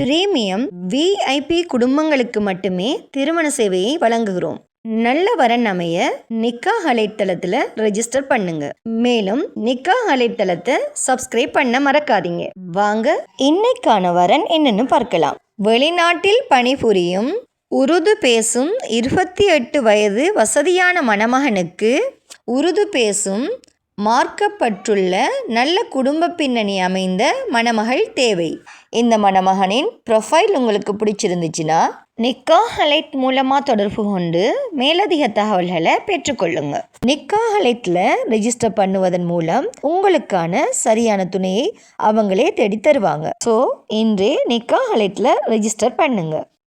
Premium VIP குடும்பங்களுக்கு மட்டுமே திருமண சேவையை வழங்குகிறோம். நல்ல வரன் அமைய நிக்கா அலைத்தளத்தில் ரெஜிஸ்டர் பண்ணுங்க. மேலும் நிக்கா அலைத்தளத்தை சப்ஸ்கிரைப் பண்ண மறக்காதீங்க. வாங்க இன்னைக்கான வரன் என்னன்னு பார்க்கலாம். வெளிநாட்டில் பணிபுரியும் உருது பேசும் இருபத்தி எட்டு வயது வசதியான மணமகனுக்கு உருது பேசும் மார்க்கப்பட்டுள்ள நல்ல குடும்ப பின்னணி அமைந்த மணமகள் தேவை. இந்த மணமகனின் ப்ரொஃபைல் உங்களுக்கு பிடிச்சிருந்துச்சுன்னா நிக்கா ஹலைட் மூலமாக தொடர்பு கொண்டு மேலதிக தகவல்களை பெற்றுக்கொள்ளுங்க. நிக்கா ஹலைட்டில் ரெஜிஸ்டர் பண்ணுவதன் மூலம் உங்களுக்கான சரியான துணையை அவங்களே தேடி தருவாங்க ஸோ இன்றே நிக்கா ஹலைட்டில் ரெஜிஸ்டர் பண்ணுங்கள்